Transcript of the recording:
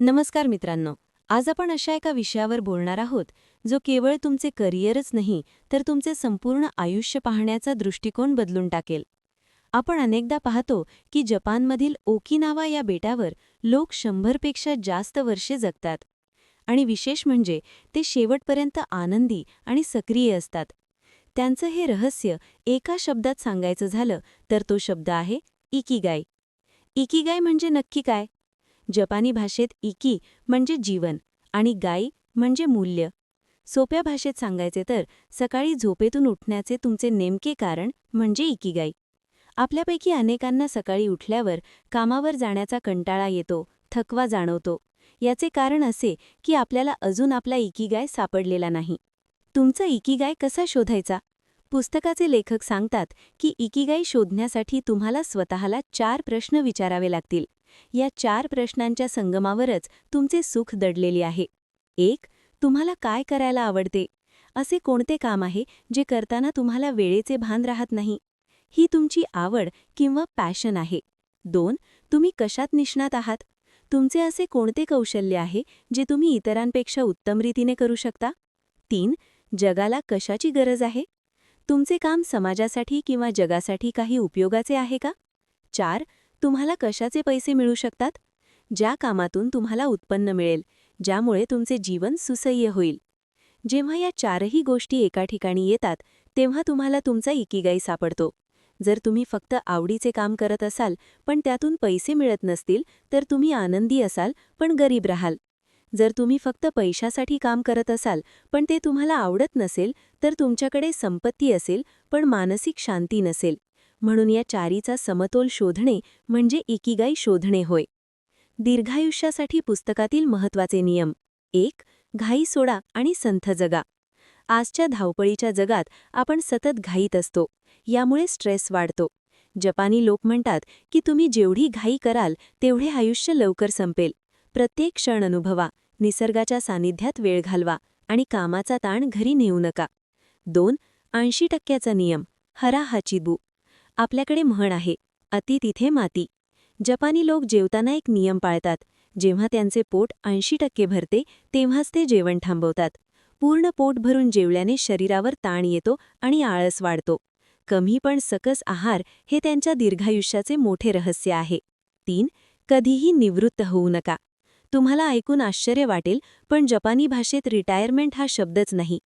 नमस्कार मित्रांनो. आज आपण अशा एका विषयावर बोलणार आहोत जो केवळ तुमचे करिअरच नाही तर तुमचे संपूर्ण आयुष्य पाहण्याचा दृष्टिकोन बदलून टाकेल. आपण अनेकदा पाहतो की जपानमधील ओकिनावा या बेटावर लोक शंभरपेक्षा जास्त वर्षे जगतात. आणि विशेष म्हणजे ते शेवटपर्यंत आनंदी आणि सक्रिय असतात. त्यांचं हे रहस्य एका शब्दात सांगायचं झालं तर तो शब्द आहे इकिगाय इकिगाय म्हणजे नक्की काय? जपानी भाषेत इकी म्हणजे जीवन आणि गाई म्हणजे मूल्य. सोप्या भाषेत सांगायचे तर सकाळी झोपेतून उठण्याचे तुमचे नेमके कारण म्हणजे इकीगाई आपल्यापैकी अनेकांना सकाळी उठल्यावर कामावर जाण्याचा कंटाळा येतो थकवा जाणवतो. याचे कारण असे की आपल्याला अजून आपला इकीगाय सापडलेला नाही. तुमचा इकीगाय कसा शोधायचा? पुस्तकाचे लेखक सांगतात की इकीगाई शोधण्यासाठी तुम्हाला स्वतःला चार प्रश्न विचारावे लागतील. या चार प्रश्नांच्या संगमावरच तुमचे सुख दडलेले आहे. एक तुम्हाला काय करायला आवडते? असे कोणते काम आहे जे करताना तुम्हाला वेळेचे भान राहत नाही? ही तुमची आवड किंवा पॅशन आहे. दोन तुम्ही कशात निष्णात आहात? तुमचे असे कोणते कौशल्य आहे जे तुम्ही इतरांपेक्षा उत्तम रीतीने करू शकता? तीन जगाला कशाची गरज आहे? तुमचे काम समाजासाठी किंवा जगासाठी काही उपयोगाचे आहे का? चार तुम्हाला कशाचे पैसे मिळू शकतात? ज्या कामातून तुम्हाला उत्पन्न मिळेल ज्यामुळे तुमचे जीवन सुसह्य होईल. जेव्हा या चारही गोष्टी एका ठिकाणी येतात तेव्हा तुम्हाला तुमचा इकिगाई सापडतो. जर तुम्ही फक्त आवडीचे काम करत असाल पण त्यातून पैसे मिळत नसतील तर तुम्ही आनंदी असाल पण गरीब राहाल. जर तुम्ही फक्त पैशासाठी काम करत असाल पण ते तुम्हाला आवडत नसेल तर तुमच्याकडे संपत्ती असेल पण मानसिक शांती नसेल. म्हणून या चारीचा समतोल शोधणे म्हणजे इकिगाई शोधणे होय. दीर्घायुष्यासाठी पुस्तकातील महत्त्वाचे नियम. एक घाई सोडा आणि संथ जगा. आजच्या धावपळीच्या जगात आपण सतत घाईत असतो. यामुळे स्ट्रेस वाढतो. जपानी लोक म्हणतात की तुम्ही जेवढी घाई कराल तेवढे आयुष्य लवकर संपेल. प्रत्येक क्षण अनुभवा निसर्गाच्या सानिध्यात वेळ घालवा आणि कामाचा ताण घरी नेऊ नका. दोन ऐंशी टक्क्याचा नियम हरा हाचिबू आपल्याकडे म्हण आहे अति तिथे माती. जपानी लोक जेवताना एक नियम पाळतात जेव्हा त्यांचे पोट ऐंशी टक्के भरते तेव्हाच ते जेवण थांबवतात. पूर्ण पोट भरून जेवल्याने शरीरावर ताण येतो आणि आळस वाढतो. कमी पण सकस आहार हे त्यांच्या दीर्घायुष्याचे मोठे रहस्य आहे. तीन कधीही निवृत्त होऊ नका. तुम्हाला ऐकून आश्चर्य वाटेल पण जपानी भाषेत रिटायरमेंट हा शब्दच नाही.